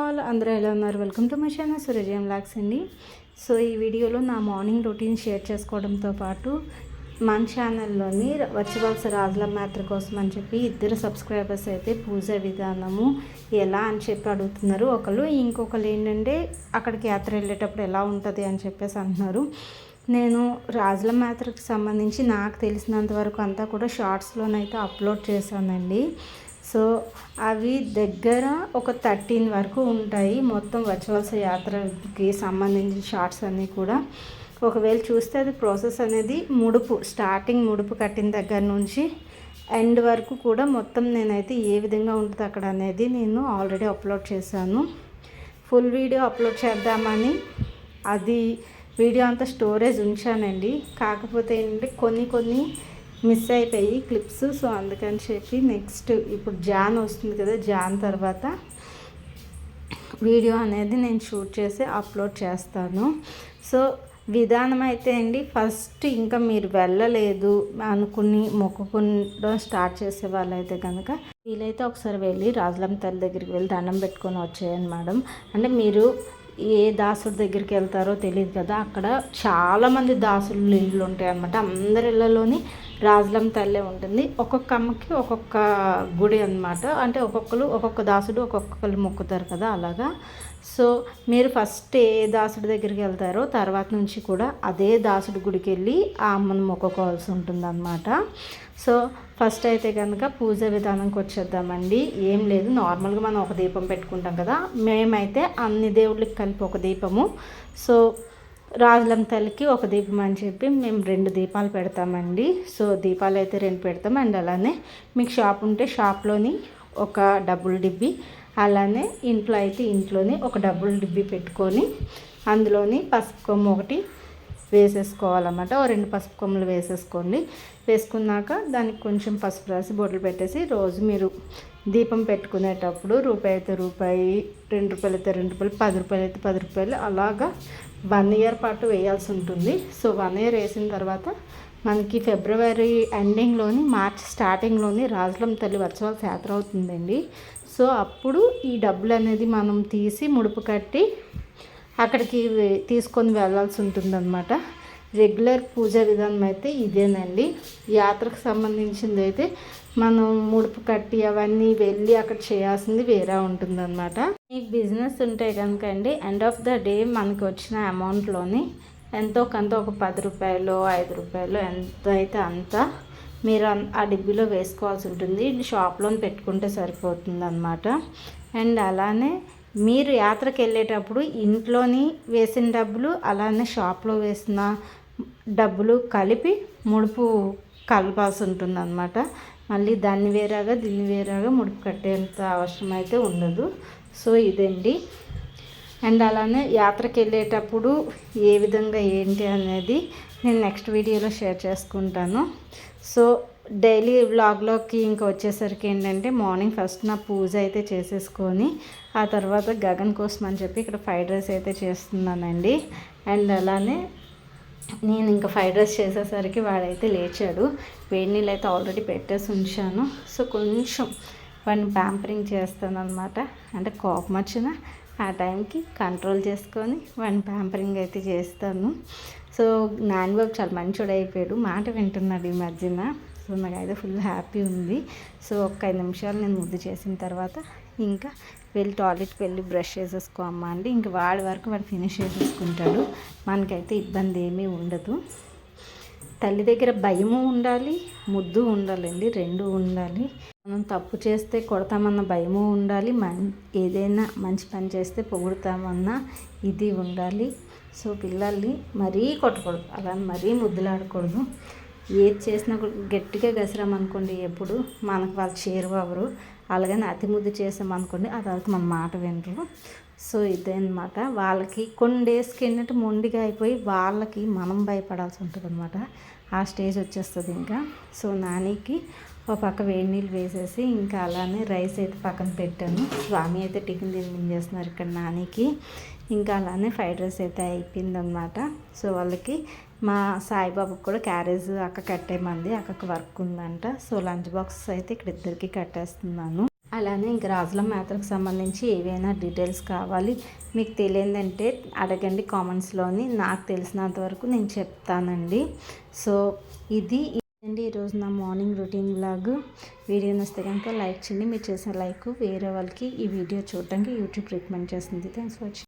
All అందరూ ఎలా ఉన్నారు? Welcome to my channel Surajayam lakhs అండి. సో ఈ వీడియోలో నా మార్నింగ్ రొటీన్ షేర్ చేసుకోవడంతో పాటు మన ఛానల్లోని వచ్చవలస రాజుల మాత్ర కోసం అని చెప్పి ఇద్దరు సబ్స్క్రైబర్స్ అయితే పూజ విధానము ఎలా అని చెప్పి అడుగుతున్నారు. ఒకరు ఇంకొకరు ఏంటంటే అక్కడికి యాత్ర వెళ్ళేటప్పుడు ఎలా ఉంటుంది అని చెప్పేసి అంటున్నారు. నేను రాజుల మాత్రకు సంబంధించి నాకు తెలిసినంత వరకు అంతా కూడా షార్ట్స్లోనైతే అప్లోడ్ చేశానండి. సో అవి దగ్గర ఒక థర్టీన్ వరకు ఉంటాయి. మొత్తం వచ్చవలస యాత్రకి సంబంధించిన షార్ట్స్ అన్నీ కూడా. ఒకవేళ చూస్తే అది ప్రాసెస్ అనేది ముడుపు స్టార్టింగ్ ముడుపు కట్టిన దగ్గర నుంచి ఎండ్ వరకు కూడా మొత్తం నేనైతే ఏ విధంగా ఉంటుంది అక్కడ అనేది నేను ఆల్రెడీ అప్లోడ్ చేశాను. ఫుల్ వీడియో అప్లోడ్ చేద్దామని అది వీడియో అంతా స్టోరేజ్ ఉంచానండి. కాకపోతే ఏంటంటే కొన్ని కొన్ని మిస్ అయిపోయి క్లిప్స్ సో అందుకని చెప్పి నెక్స్ట్ ఇప్పుడు జాన్ వస్తుంది కదా జాన్ తర్వాత వీడియో అనేది నేను షూట్ చేసి అప్లోడ్ చేస్తాను. సో విధానం అయితే అండి ఫస్ట్ ఇంకా మీరు వెళ్ళలేదు అనుకుని మొక్కుకుండా స్టార్ట్ చేసే వాళ్ళైతే కనుక వీలైతే ఒకసారి వెళ్ళి రాజులం తల్లి దగ్గరికి వెళ్ళి దండం పెట్టుకొని వచ్చేయండి మేడం. అంటే మీరు ఏ దాసుడి దగ్గరికి వెళ్తారో తెలియదు కదా అక్కడ చాలామంది దాసులు ఇళ్ళు ఉంటాయి అనమాట అందరి ఇళ్ళలోని రాజులం తల్లే ఉంటుంది. ఒక్కొక్క అమ్మకి ఒక్కొక్క గుడి అనమాట అంటే ఒక్కొక్కరు ఒక్కొక్క దాసుడు ఒక్కొక్కరు మొక్కుతారు కదా అలాగా. సో మీరు ఫస్ట్ ఏ దాసుడి దగ్గరికి వెళ్తారో తర్వాత నుంచి కూడా అదే దాసుడి గుడికి వెళ్ళి ఆ అమ్మను మొక్కుకోవాల్సి ఉంటుంది అనమాట సో ఫస్ట్ అయితే కనుక పూజ విధానంకి వచ్చేద్దామండి. ఏం లేదు నార్మల్గా మనం ఒక దీపం పెట్టుకుంటాం కదా. మేమైతే అన్ని దేవుళ్ళకి కలిపి ఒక దీపము. సో రాజులం తల్లికి ఒక దీపం అని చెప్పి మేము రెండు దీపాలు పెడతామండి. సో దీపాలు అయితే రెండు పెడతాం. అండ్ అలానే మీకు షాప్ ఉంటే షాప్లోని ఒక డబుల్ డిబ్బి అలానే ఇంట్లో అయితే ఇంట్లోనే ఒక డబుల్ డిబ్బి పెట్టుకొని అందులోని పసుపు కొమ్ము ఒకటి వేసేసుకోవాలన్నమాట. ఓ రెండు పసుపు కొమ్మలు వేసేసుకోండి. వేసుకున్నాక దానికి కొంచెం పసుపు రాసి బొట్లు పెట్టేసి రోజు మీరు దీపం పెట్టుకునేటప్పుడు రూపాయి అయితే రూపాయి రెండు రూపాయలు అయితే రెండు రూపాయలు పది రూపాయలు అయితే పది రూపాయలు అలాగా వన్ ఇయర్ పాటు వేయాల్సి ఉంటుంది. సో వన్ ఇయర్ వేసిన తర్వాత మనకి ఫిబ్రవరి ఎండింగ్లోని మార్చ్ స్టార్టింగ్లోని రాజులం తల్లి వర్చువల్ యాత్ర అవుతుందండి. సో అప్పుడు ఈ డబ్బులు అనేది మనం తీసి ముడుపు కట్టి అక్కడికి తీసుకొని వెళ్ళాల్సి ఉంటుందన్నమాట. రెగ్యులర్ పూజ విధానం అయితే ఇదేనండి. యాత్రకు సంబంధించింది అయితే మనం ముడుపు కట్టి అవన్నీ వెళ్ళి అక్కడ చేయాల్సింది వేరే ఉంటుందన్నమాట. మీకు బిజినెస్ ఉంటే కనుక అండి ఎండ్ ఆఫ్ ద డే మనకు వచ్చిన అమౌంట్లోని ఎంతో కొంత ఒక పది రూపాయలు ఐదు రూపాయలు ఎంత అయితే అంత మీరు ఆ డిబ్బీలో వేసుకోవాల్సి ఉంటుంది. షాప్లో పెట్టుకుంటే సరిపోతుంది అనమాట అండ్ అలానే మీరు యాత్రకు వెళ్ళేటప్పుడు ఇంట్లోని వేసిన డబ్బులు అలానే షాప్లో వేసిన డబ్బులు కలిపి ముడుపు కలపాల్సి ఉంటుందన్నమాట. మళ్ళీ దాన్ని వేరేగా దీన్ని వేరేగా ముడుపు కట్టేంత అవసరం అయితే ఉండదు. సో ఇదండి. అండ్ అలానే యాత్రకు వెళ్ళేటప్పుడు ఏ విధంగా ఏంటి అనేది నేను నెక్స్ట్ వీడియోలో షేర్ చేసుకుంటాను. సో డైలీ వ్లాగ్లోకి ఇంకా వచ్చేసరికి ఏంటంటే మార్నింగ్ ఫస్ట్ నా పూజ అయితే చేసేసుకొని ఆ తర్వాత గగన్ కోసం అని చెప్పి ఇక్కడ ఫ్రైడ్ రైస్ అయితే చేస్తున్నానండి. అండ్ అలానే నేను ఇంకా ఫ్రైడ్ రైస్ చేసేసరికి వాడైతే లేచాడు. వేడి నీళ్ళు అయితే ఆల్రెడీ పెట్టేసి ఉంచాను. సో కొంచెం వాడిని ప్యాంపరింగ్ చేస్తాను అనమాట అంటే కోపం వచ్చిన ఆ టైంకి కంట్రోల్ చేసుకొని వాడిని ప్యాంపరింగ్ అయితే చేస్తాను. సో నాన్నబాబు చాలా మంచోడు అయిపోయాడు మాట వింటున్నాడు ఈ మధ్యన. సో నాకైతే ఫుల్ హ్యాపీ ఉంది. సో ఒక ఐదు నిమిషాలు నేను ముద్దు చేసిన తర్వాత ఇంకా వెళ్ళి టాయిలెట్కి వెళ్ళి బ్రష్ చేసేసుకో అమ్మ అండి. ఇంక వాడి వరకు వాడు ఫినిష్ చేసేసుకుంటాడు. మనకైతే ఇబ్బంది ఏమీ ఉండదు. తల్లి దగ్గర భయము ఉండాలి ముద్దు ఉండాలండి రెండు ఉండాలి. మనం తప్పు చేస్తే కొడతామన్న భయము ఉండాలి మన్ ఏదైనా మంచి పని చేస్తే పొగుడతామన్న ఇది ఉండాలి. సో పిల్లల్ని మరీ కొట్టకూడదు. అలా మరీ ముద్దులాడకూడదు. ఏది చేసినా గట్టిగా గసిరామనుకోండి ఎప్పుడు. మనకు వాళ్ళు చేరువవరు అలాగని అతి ముద్దు చేసామనుకోండి ఆ తర్వాత మన మాట వినరు. సో ఇదే వాళ్ళకి కొన్ని డేస్కి ఏంటంటే మొండిగా అయిపోయి వాళ్ళకి మనం భయపడాల్సి ఉంటుంది అనమాట ఆ స్టేజ్ వచ్చేస్తుంది ఇంకా. సో నానికి ఒక పక్క వేడి నీళ్ళు వేసేసి ఇంకా అలానే రైస్ అయితే పక్కన పెట్టాను. స్వామి అయితే టిఫిన్ తినిపించేస్తున్నారు ఇక్కడ నానికి. ఇంకా అలానే ఫ్రైడ్ రైస్ అయితే అయిపోయిందనమాట సో వాళ్ళకి మా సాయిబాబుకి కూడా క్యారేజ్ అక్క కట్టేయమంది అక్కకి వర్క్ ఉందంట. సో లంచ్ బాక్స్ అయితే ఇక్కడ ఇద్దరికి కట్టేస్తున్నాను. అలానే ఇంక రాజుల మేతలకు సంబంధించి ఏవైనా డీటెయిల్స్ కావాలి మీకు తెలియదంటే అడగండి కామెంట్స్లోని. నాకు తెలిసినంత వరకు నేను చెప్తానండి. సో ఇది అండి ఈరోజు నా మార్నింగ్ రొటీన్ బ్లాగ్. వీడియో నొస్తే కనుక లైక్ చేయండి. మీరు చేసిన లైక్ వేరే వాళ్ళకి ఈ వీడియో చూడడానికి యూట్యూబ్ రికమెండ్ చేస్తుంది. Thanks for watching.